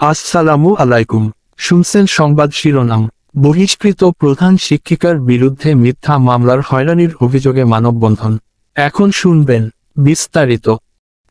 আসসালামু আলাইকুম। শুনছেন সংবাদ শিরোনাম। বহিষ্কৃত প্রধান শিক্ষিকার বিরুদ্ধে মিথ্যা মামলার হয়রানির অভিযোগে মানববন্ধন। এখন শুনবেন বিস্তারিত।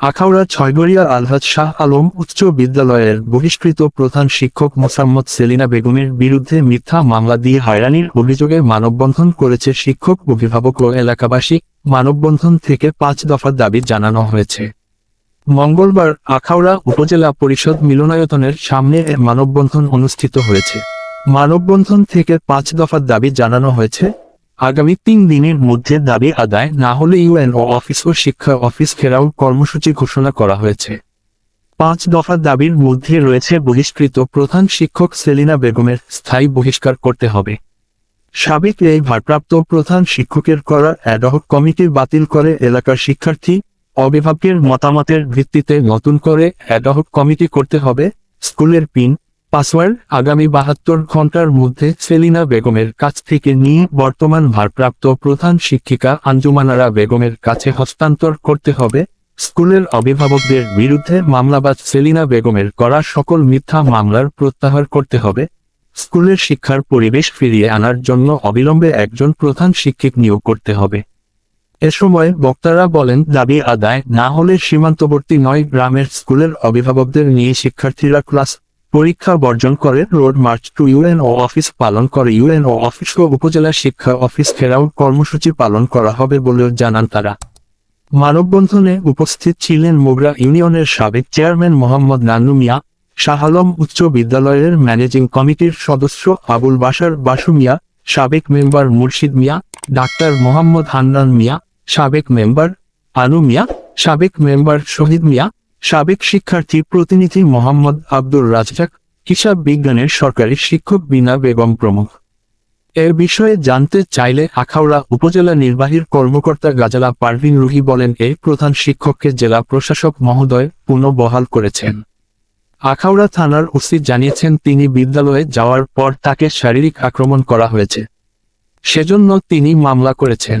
আখাউড়া ছয়গড়িয়া আলহাজ শাহ আলম উচ্চ বিদ্যালয়ের বহিষ্কৃত প্রধান শিক্ষক মোসাম্মদ সেলিনা বেগমের বিরুদ্ধে মিথ্যা মামলা দিয়ে হয়রানির অভিযোগে মানববন্ধন করেছে শিক্ষক, অভিভাবক ও এলাকাবাসী। মানববন্ধন থেকে পাঁচ দফার দাবি জানানো হয়েছে। মঙ্গলবার আখাউড়া উপজেলা পরিষদ মিলনায়তনের সামনে এ মানববন্ধন অনুষ্ঠিত হয়েছে। মানববন্ধন থেকে পাঁচ দফা দাবি জানানো হয়েছে। আগামী তিন দিনের মধ্যে দাবি আদায় না হলে ইউএনও অফিস ও শিক্ষা অফিস ঘেরাও কর্মসূচি ঘোষণা করা হয়েছে। পাঁচ দফা দাবির মধ্যে রয়েছে বহিষ্কৃত প্রধান শিক্ষক সেলিনা বেগমের স্থায়ী বহিষ্কার করতে হবে। সাবেক এই ভারপ্রাপ্ত প্রধান শিক্ষকের করা অ্যাডহক কমিটি বাতিল করে এলাকার শিক্ষার্থী অভিভাবকের মতামতের ভিত্তিতে নতুন করে অ্যাডহক কমিটি করতে হবে। স্কুলের পিন, পাসওয়ার্ড আগামী বাহাত্তর ঘণ্টার মধ্যে সেলিনা বেগমের কাছ থেকে নিয়ে বর্তমান ভারপ্রাপ্ত প্রধান শিক্ষিকা আঞ্জুমানারা বেগমের কাছে হস্তান্তর করতে হবে। স্কুলের অভিভাবকদের বিরুদ্ধে মামলাবাজ সেলিনা বেগমের করা সকল মিথ্যা মামলার প্রত্যাহার করতে হবে। স্কুলের শিক্ষার পরিবেশ ফিরিয়ে আনার জন্য অবিলম্বে একজন প্রধান শিক্ষক নিয়োগ করতে হবে। এ সময় বক্তারা বলেন, দাবি আদায় না হলে সীমান্তবর্তী নয় গ্রামের স্কুলের অভিভাবকদের নিয়ে শিক্ষার্থীরা ক্লাস পরীক্ষা বর্জন করে, road march to UNO office পালন করে, ইউএনও অফিস ও উপজেলা শিক্ষা অফিস ঘেরাও কর্মসূচি পালন করা হবে বলেও জানান তারা। মানববন্ধনে উপস্থিত ছিলেন মোগরা ইউনিয়নের সাবেক চেয়ারম্যান মোহাম্মদ নান্নু মিয়া শাহ আলম উচ্চ বিদ্যালয়ের ম্যানেজিং কমিটির সদস্য আবুল বাসার বাসু মিয়া, সাবেক মেম্বার মুর্শিদ মিয়া, ডাক্তার মোহাম্মদ হান্নান মিয়া সাবেক মেম্বার আনু মিয়া, সাবেক মেম্বার শহীদ মিয়া, সাবেক শিক্ষার্থী প্রতিনিধি মোহাম্মদ আব্দুর রাজ্জাক, হিসাব বিজ্ঞানের সরকারি শিক্ষক বিনা বেগম প্রমুখ। এর বিষয়ে জানতে চাইলে আখাউড়া উপজেলা নির্বাহীর কর্মকর্তা গাজালা পারভিন রুহি বলেন এই প্রধান শিক্ষককে জেলা প্রশাসক মহোদয় পুনঃবহাল করেছেন। আখাউড়া থানার ওসি জানিয়েছেন, তিনি বিদ্যালয়ে যাওয়ার পর তাকে শারীরিক আক্রমণ করা হয়েছে। সেজন্য তিনি মামলা করেছেন।